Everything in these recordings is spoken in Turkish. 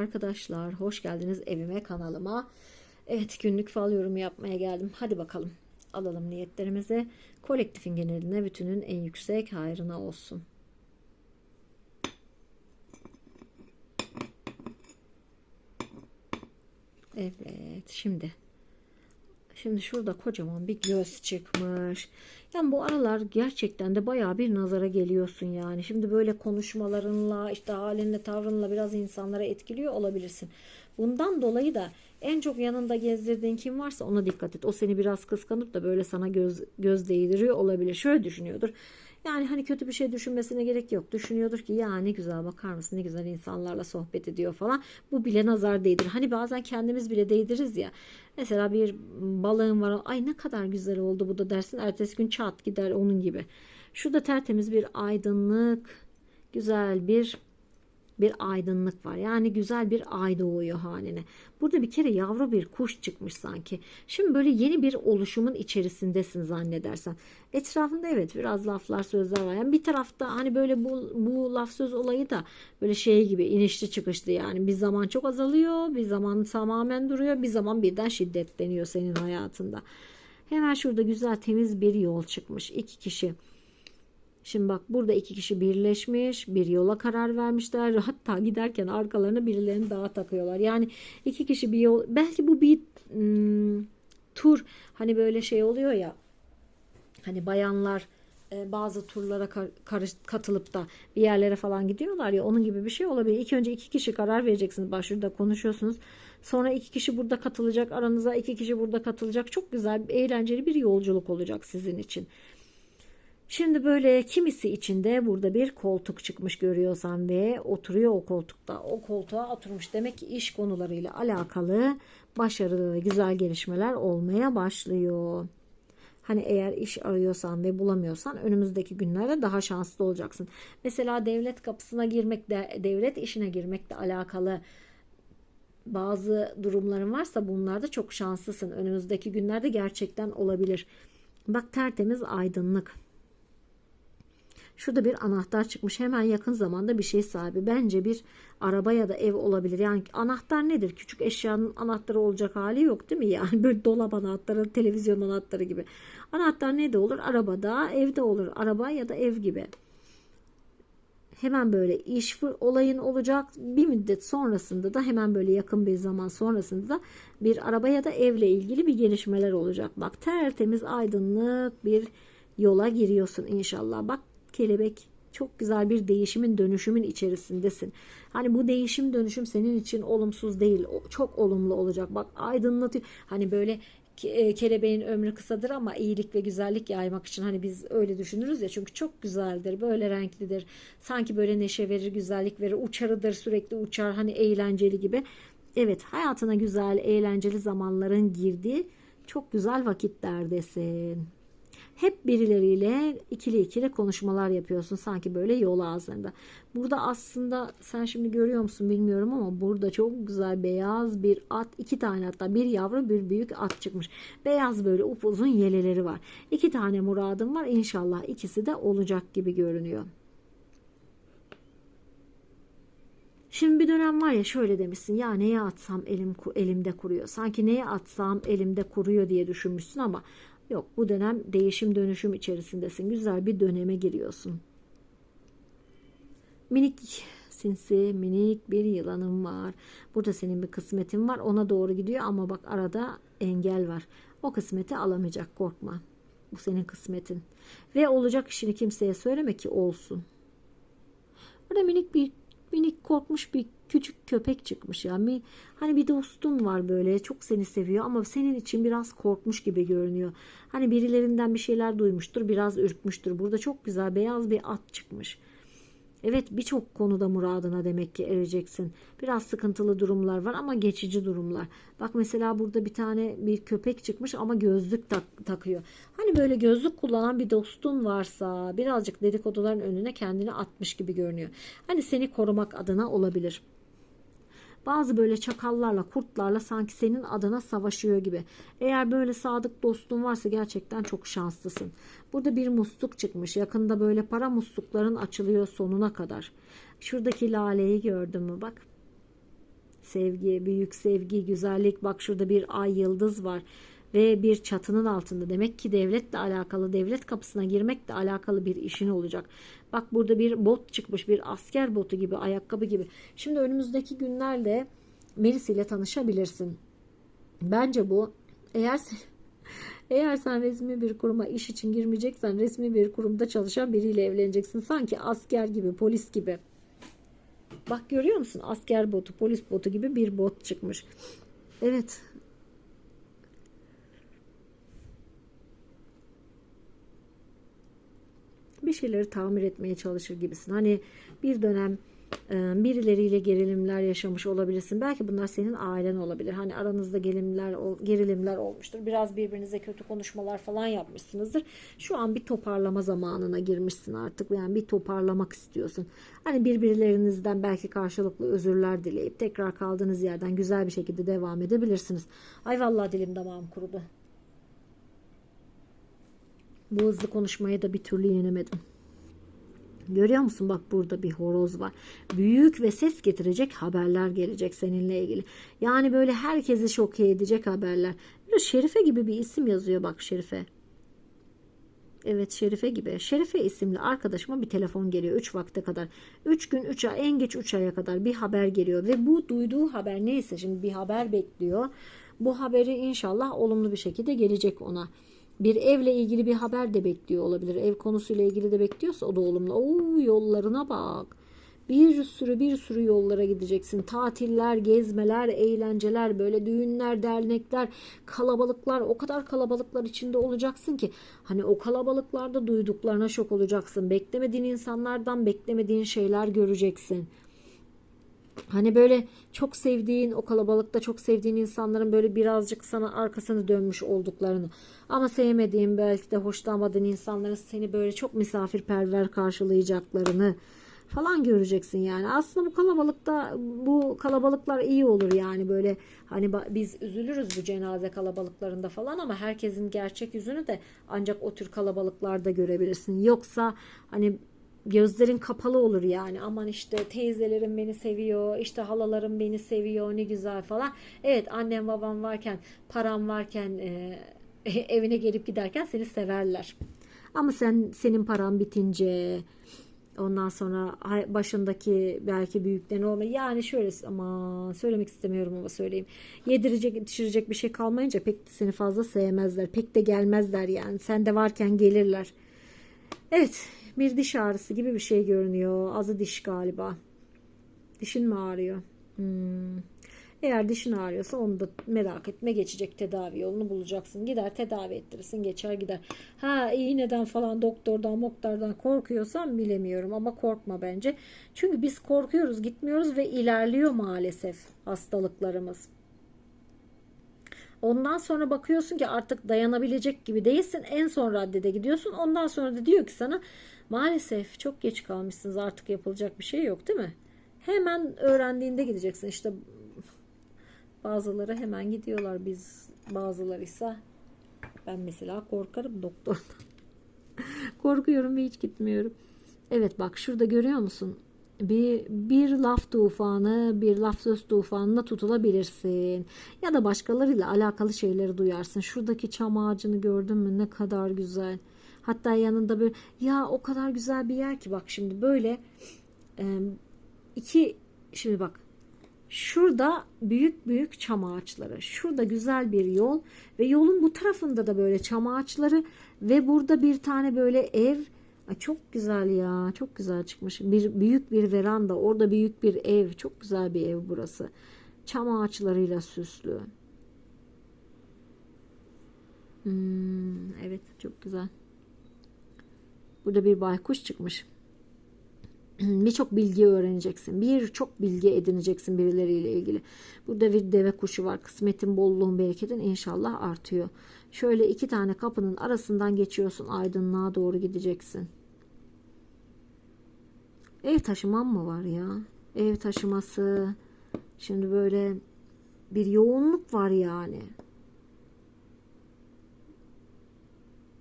arkadaşlar. Hoş geldiniz evime, kanalıma. Evet günlük fal yorumu yapmaya geldim. Hadi bakalım alalım niyetlerimizi. Kolektifin geneline bütünün en yüksek hayrına olsun. Evet şimdi Şimdi şurada kocaman bir göz çıkmış. Yani bu aralar gerçekten de bayağı bir nazara geliyorsun yani. Şimdi böyle konuşmalarınla işte halinle tavrınla biraz insanlara etkiliyor olabilirsin. Bundan dolayı da en çok yanında gezdirdiğin kim varsa ona dikkat et. O seni biraz kıskanıp da böyle sana göz, göz değdiriyor olabilir. Şöyle düşünüyordur. Yani hani kötü bir şey düşünmesine gerek yok. Düşünüyordur ki ya ne güzel bakar mısın ne güzel insanlarla sohbet ediyor falan. Bu bile nazar değdirir. Hani bazen kendimiz bile değdiririz ya. Mesela bir balığın var. Ay ne kadar güzel oldu bu da dersin. Ertesi gün çat gider onun gibi. Şurada tertemiz bir aydınlık, güzel bir bir aydınlık var. Yani güzel bir ay doğuyor haline. Burada bir kere yavru bir kuş çıkmış sanki. Şimdi böyle yeni bir oluşumun içerisindesin zannedersen. Etrafında evet biraz laflar sözler var. Yani bir tarafta hani böyle bu, bu laf söz olayı da böyle şey gibi inişli çıkışlı yani bir zaman çok azalıyor bir zaman tamamen duruyor bir zaman birden şiddetleniyor senin hayatında. Hemen şurada güzel temiz bir yol çıkmış. iki kişi Şimdi bak burada iki kişi birleşmiş, bir yola karar vermişler. Hatta giderken arkalarına birilerini daha takıyorlar. Yani iki kişi bir yol, belki bu bir ım, tur. Hani böyle şey oluyor ya. Hani bayanlar e, bazı turlara katılıp da bir yerlere falan gidiyorlar ya onun gibi bir şey olabilir. İlk önce iki kişi karar vereceksiniz. Bak şurada konuşuyorsunuz. Sonra iki kişi burada katılacak. Aranıza iki kişi burada katılacak. Çok güzel, eğlenceli bir yolculuk olacak sizin için. Şimdi böyle kimisi içinde burada bir koltuk çıkmış görüyorsan ve oturuyor o koltukta. O koltuğa oturmuş. Demek ki iş konularıyla alakalı başarılı ve güzel gelişmeler olmaya başlıyor. Hani eğer iş arıyorsan ve bulamıyorsan önümüzdeki günlerde daha şanslı olacaksın. Mesela devlet kapısına girmek de devlet işine girmekle alakalı bazı durumların varsa bunlarda çok şanslısın. Önümüzdeki günlerde gerçekten olabilir. Bak tertemiz aydınlık. Şurada bir anahtar çıkmış. Hemen yakın zamanda bir şey sahibi. Bence bir araba ya da ev olabilir. Yani anahtar nedir? Küçük eşyanın anahtarı olacak hali yok değil mi? Yani böyle dolap anahtarı, televizyon anahtarı gibi. Anahtar ne de olur? Arabada, evde olur. Araba ya da ev gibi. Hemen böyle iş olayın olacak. Bir müddet sonrasında da hemen böyle yakın bir zaman sonrasında da bir araba ya da evle ilgili bir gelişmeler olacak. Bak tertemiz aydınlık bir yola giriyorsun inşallah. Bak kelebek çok güzel bir değişimin dönüşümün içerisindesin. Hani bu değişim dönüşüm senin için olumsuz değil. Çok olumlu olacak. Bak aydınlatıyor. Hani böyle e, kelebeğin ömrü kısadır ama iyilik ve güzellik yaymak için hani biz öyle düşünürüz ya çünkü çok güzeldir böyle renklidir sanki böyle neşe verir güzellik verir uçarıdır sürekli uçar hani eğlenceli gibi evet hayatına güzel eğlenceli zamanların girdiği çok güzel vakitlerdesin hep birileriyle ikili ikili konuşmalar yapıyorsun sanki böyle yol ağzında. Burada aslında sen şimdi görüyor musun bilmiyorum ama burada çok güzel beyaz bir at iki tane hatta bir yavru bir büyük at çıkmış. Beyaz böyle upuzun yeleleri var. İki tane muradım var inşallah ikisi de olacak gibi görünüyor. Şimdi bir dönem var ya şöyle demişsin ya neye atsam elim elimde kuruyor. Sanki neye atsam elimde kuruyor diye düşünmüşsün ama Yok bu dönem değişim dönüşüm içerisindesin. Güzel bir döneme giriyorsun. Minik sinsi minik bir yılanım var. Burada senin bir kısmetin var. Ona doğru gidiyor ama bak arada engel var. O kısmeti alamayacak korkma. Bu senin kısmetin. Ve olacak işini kimseye söyleme ki olsun. Burada minik bir minik korkmuş bir küçük köpek çıkmış yani hani bir dostun var böyle çok seni seviyor ama senin için biraz korkmuş gibi görünüyor. Hani birilerinden bir şeyler duymuştur biraz ürkmüştür. Burada çok güzel beyaz bir at çıkmış. Evet birçok konuda muradına demek ki ereceksin. Biraz sıkıntılı durumlar var ama geçici durumlar. Bak mesela burada bir tane bir köpek çıkmış ama gözlük tak, takıyor. Hani böyle gözlük kullanan bir dostun varsa birazcık dedikoduların önüne kendini atmış gibi görünüyor. Hani seni korumak adına olabilir. Bazı böyle çakallarla, kurtlarla sanki senin adına savaşıyor gibi. Eğer böyle sadık dostun varsa gerçekten çok şanslısın. Burada bir musluk çıkmış. Yakında böyle para muslukların açılıyor sonuna kadar. Şuradaki laleyi gördün mü bak. sevgi, büyük sevgi, güzellik. Bak şurada bir ay yıldız var ve bir çatının altında. Demek ki devletle alakalı, devlet kapısına girmekle alakalı bir işin olacak. Bak burada bir bot çıkmış, bir asker botu gibi, ayakkabı gibi. Şimdi önümüzdeki günlerde Melis ile tanışabilirsin. Bence bu eğer eğer sen resmi bir kuruma iş için girmeyeceksen resmi bir kurumda çalışan biriyle evleneceksin. Sanki asker gibi, polis gibi. Bak görüyor musun? Asker botu, polis botu gibi bir bot çıkmış. Evet. Bir şeyleri tamir etmeye çalışır gibisin. Hani bir dönem e, birileriyle gerilimler yaşamış olabilirsin. Belki bunlar senin ailen olabilir. Hani aranızda gerilimler gerilimler olmuştur. Biraz birbirinize kötü konuşmalar falan yapmışsınızdır. Şu an bir toparlama zamanına girmişsin artık. Yani bir toparlamak istiyorsun. Hani birbirlerinizden belki karşılıklı özürler dileyip tekrar kaldığınız yerden güzel bir şekilde devam edebilirsiniz. Ay vallahi dilim damağım kurudu. Bu hızlı konuşmayı da bir türlü yenemedim. Görüyor musun bak burada bir horoz var. Büyük ve ses getirecek haberler gelecek seninle ilgili. Yani böyle herkesi şok edecek haberler. Böyle Şerife gibi bir isim yazıyor bak Şerife. Evet Şerife gibi. Şerife isimli arkadaşıma bir telefon geliyor 3 vakte kadar. 3 gün 3 ay en geç 3 aya kadar bir haber geliyor. Ve bu duyduğu haber neyse şimdi bir haber bekliyor. Bu haberi inşallah olumlu bir şekilde gelecek ona bir evle ilgili bir haber de bekliyor olabilir. Ev konusuyla ilgili de bekliyorsa o da olumlu. Oo yollarına bak. Bir sürü bir sürü yollara gideceksin. Tatiller, gezmeler, eğlenceler, böyle düğünler, dernekler, kalabalıklar, o kadar kalabalıklar içinde olacaksın ki hani o kalabalıklarda duyduklarına şok olacaksın. Beklemediğin insanlardan beklemediğin şeyler göreceksin. Hani böyle çok sevdiğin o kalabalıkta çok sevdiğin insanların böyle birazcık sana arkasını dönmüş olduklarını ama sevmediğin belki de hoşlanmadığın insanların seni böyle çok misafirperver karşılayacaklarını falan göreceksin yani. Aslında bu kalabalıkta bu kalabalıklar iyi olur yani böyle hani biz üzülürüz bu cenaze kalabalıklarında falan ama herkesin gerçek yüzünü de ancak o tür kalabalıklarda görebilirsin. Yoksa hani gözlerin kapalı olur yani. Aman işte teyzelerim beni seviyor işte halalarım beni seviyor ne güzel falan. Evet annem babam varken param varken e, evine gelip giderken seni severler. Ama sen senin paran bitince ondan sonra başındaki belki büyüklerin olma yani şöyle ama söylemek istemiyorum ama söyleyeyim. Yedirecek içirecek bir şey kalmayınca pek de seni fazla sevmezler pek de gelmezler yani. Sen de varken gelirler evet bir diş ağrısı gibi bir şey görünüyor. Azı diş galiba. Dişin mi ağrıyor? Hmm. Eğer dişin ağrıyorsa onu da merak etme geçecek tedavi yolunu bulacaksın. Gider tedavi ettirirsin geçer gider. Ha iğneden falan doktordan moktardan korkuyorsan bilemiyorum ama korkma bence. Çünkü biz korkuyoruz gitmiyoruz ve ilerliyor maalesef hastalıklarımız. Ondan sonra bakıyorsun ki artık dayanabilecek gibi değilsin. En son raddede gidiyorsun. Ondan sonra da diyor ki sana Maalesef çok geç kalmışsınız artık yapılacak bir şey yok değil mi? Hemen öğrendiğinde gideceksin. İşte bazıları hemen gidiyorlar biz bazıları ise ben mesela korkarım doktordan. Korkuyorum ve hiç gitmiyorum. Evet bak şurada görüyor musun? Bir, bir laf tufanı, bir laf söz tufanına tutulabilirsin. Ya da başkalarıyla alakalı şeyleri duyarsın. Şuradaki çam ağacını gördün mü? Ne kadar güzel. Hatta yanında böyle ya o kadar güzel bir yer ki bak şimdi böyle iki şimdi bak şurada büyük büyük çam ağaçları şurada güzel bir yol ve yolun bu tarafında da böyle çam ağaçları ve burada bir tane böyle ev Ay çok güzel ya çok güzel çıkmış bir büyük bir veranda orada büyük bir ev çok güzel bir ev burası çam ağaçlarıyla süslü hmm, evet çok güzel Burada bir baykuş çıkmış. Birçok bilgi öğreneceksin. Birçok bilgi edineceksin birileriyle ilgili. Burada bir deve kuşu var. Kısmetin, bolluğun, bereketin inşallah artıyor. Şöyle iki tane kapının arasından geçiyorsun. Aydınlığa doğru gideceksin. Ev taşıman mı var ya? Ev taşıması. Şimdi böyle bir yoğunluk var yani.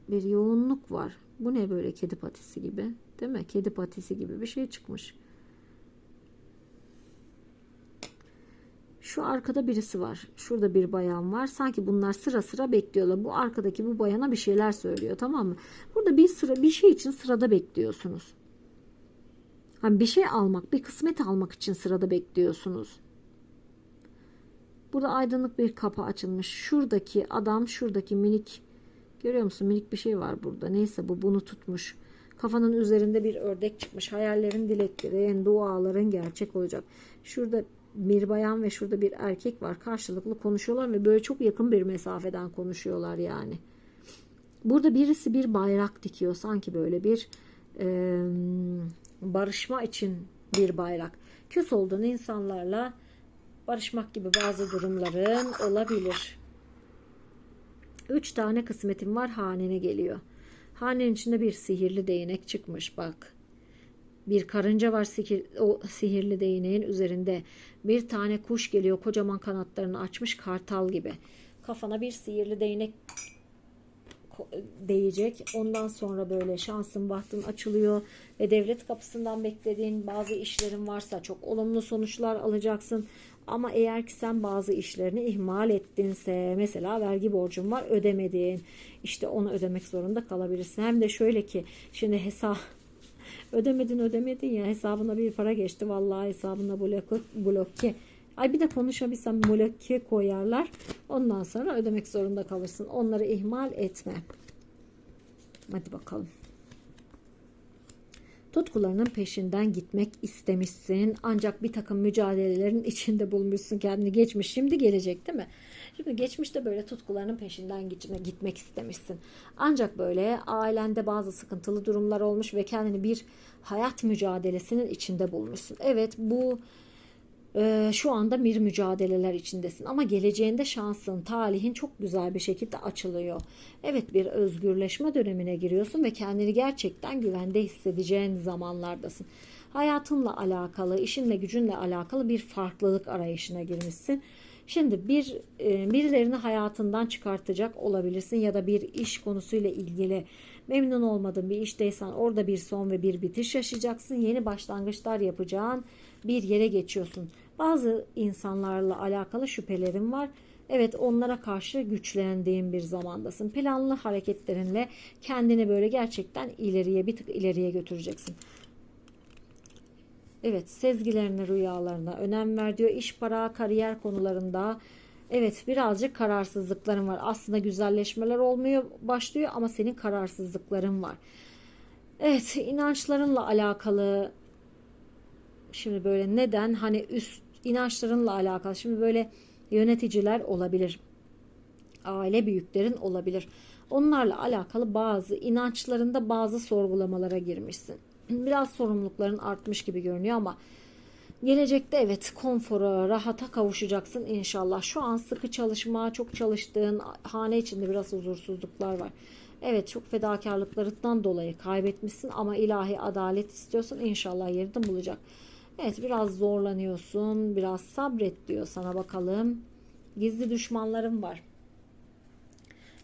Bir yoğunluk var. Bu ne böyle kedi patisi gibi? Değil mi? Kedi patisi gibi bir şey çıkmış. Şu arkada birisi var. Şurada bir bayan var. Sanki bunlar sıra sıra bekliyorlar. Bu arkadaki bu bayana bir şeyler söylüyor tamam mı? Burada bir sıra bir şey için sırada bekliyorsunuz. Hani bir şey almak, bir kısmet almak için sırada bekliyorsunuz. Burada aydınlık bir kapı açılmış. Şuradaki adam, şuradaki minik görüyor musun? Minik bir şey var burada. Neyse bu bunu tutmuş. Kafanın üzerinde bir ördek çıkmış. Hayallerin, dileklerin, duaların gerçek olacak. Şurada bir bayan ve şurada bir erkek var. Karşılıklı konuşuyorlar ve böyle çok yakın bir mesafeden konuşuyorlar yani. Burada birisi bir bayrak dikiyor. Sanki böyle bir e, barışma için bir bayrak. Küs olduğun insanlarla barışmak gibi bazı durumların olabilir. Üç tane kısmetim var hanene geliyor. Hanenin içinde bir sihirli değnek çıkmış bak. Bir karınca var sihir, o sihirli değneğin üzerinde. Bir tane kuş geliyor kocaman kanatlarını açmış kartal gibi. Kafana bir sihirli değnek değecek. Ondan sonra böyle şansın bahtın açılıyor ve devlet kapısından beklediğin bazı işlerin varsa çok olumlu sonuçlar alacaksın. Ama eğer ki sen bazı işlerini ihmal ettinse mesela vergi borcun var ödemedin işte onu ödemek zorunda kalabilirsin. Hem de şöyle ki şimdi hesap ödemedin ödemedin ya hesabına bir para geçti vallahi hesabına bloke, bloke. Ay bir de konuşabilsem bloke koyarlar. Ondan sonra ödemek zorunda kalırsın. Onları ihmal etme. Hadi bakalım. Tutkularının peşinden gitmek istemişsin. Ancak bir takım mücadelelerin içinde bulmuşsun kendini. Geçmiş şimdi gelecek değil mi? Şimdi geçmişte böyle tutkularının peşinden gitme, gitmek istemişsin. Ancak böyle ailende bazı sıkıntılı durumlar olmuş ve kendini bir hayat mücadelesinin içinde bulmuşsun. Evet bu e, şu anda bir mücadeleler içindesin ama geleceğinde şansın, talihin çok güzel bir şekilde açılıyor. Evet bir özgürleşme dönemine giriyorsun ve kendini gerçekten güvende hissedeceğin zamanlardasın. Hayatınla alakalı, işinle gücünle alakalı bir farklılık arayışına girmişsin. Şimdi bir e, birilerini hayatından çıkartacak olabilirsin ya da bir iş konusuyla ilgili memnun olmadığın bir işteysen orada bir son ve bir bitiş yaşayacaksın. Yeni başlangıçlar yapacağın bir yere geçiyorsun. Bazı insanlarla alakalı şüphelerim var. Evet onlara karşı güçlendiğin bir zamandasın. Planlı hareketlerinle kendini böyle gerçekten ileriye bir tık ileriye götüreceksin. Evet sezgilerine rüyalarına önem ver diyor. İş para kariyer konularında evet birazcık kararsızlıkların var. Aslında güzelleşmeler olmuyor başlıyor ama senin kararsızlıkların var. Evet inançlarınla alakalı şimdi böyle neden hani üst inançlarınla alakalı şimdi böyle yöneticiler olabilir. Aile büyüklerin olabilir. Onlarla alakalı bazı inançlarında bazı sorgulamalara girmişsin biraz sorumlulukların artmış gibi görünüyor ama gelecekte evet konfora, rahata kavuşacaksın inşallah. Şu an sıkı çalışma, çok çalıştığın hane içinde biraz huzursuzluklar var. Evet çok fedakarlıklarından dolayı kaybetmişsin ama ilahi adalet istiyorsan inşallah yerini bulacak. Evet biraz zorlanıyorsun, biraz sabret diyor sana bakalım. Gizli düşmanlarım var.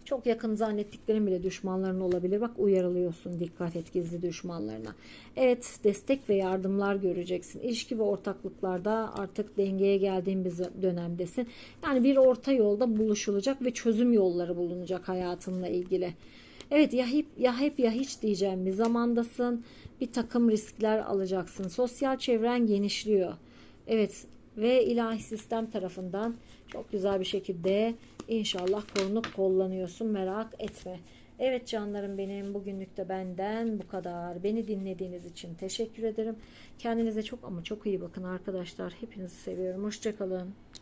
Çok yakın zannettiklerin bile düşmanların olabilir. Bak uyarılıyorsun. Dikkat et gizli düşmanlarına. Evet destek ve yardımlar göreceksin. İlişki ve ortaklıklarda artık dengeye geldiğin bir dönemdesin. Yani bir orta yolda buluşulacak ve çözüm yolları bulunacak hayatınla ilgili. Evet ya hep ya hep ya hiç diyeceğim bir zamandasın. Bir takım riskler alacaksın. Sosyal çevren genişliyor. Evet ve ilahi sistem tarafından çok güzel bir şekilde İnşallah korunup kollanıyorsun merak etme. Evet canlarım benim bugünlük de benden bu kadar. Beni dinlediğiniz için teşekkür ederim. Kendinize çok ama çok iyi bakın arkadaşlar. Hepinizi seviyorum. Hoşçakalın.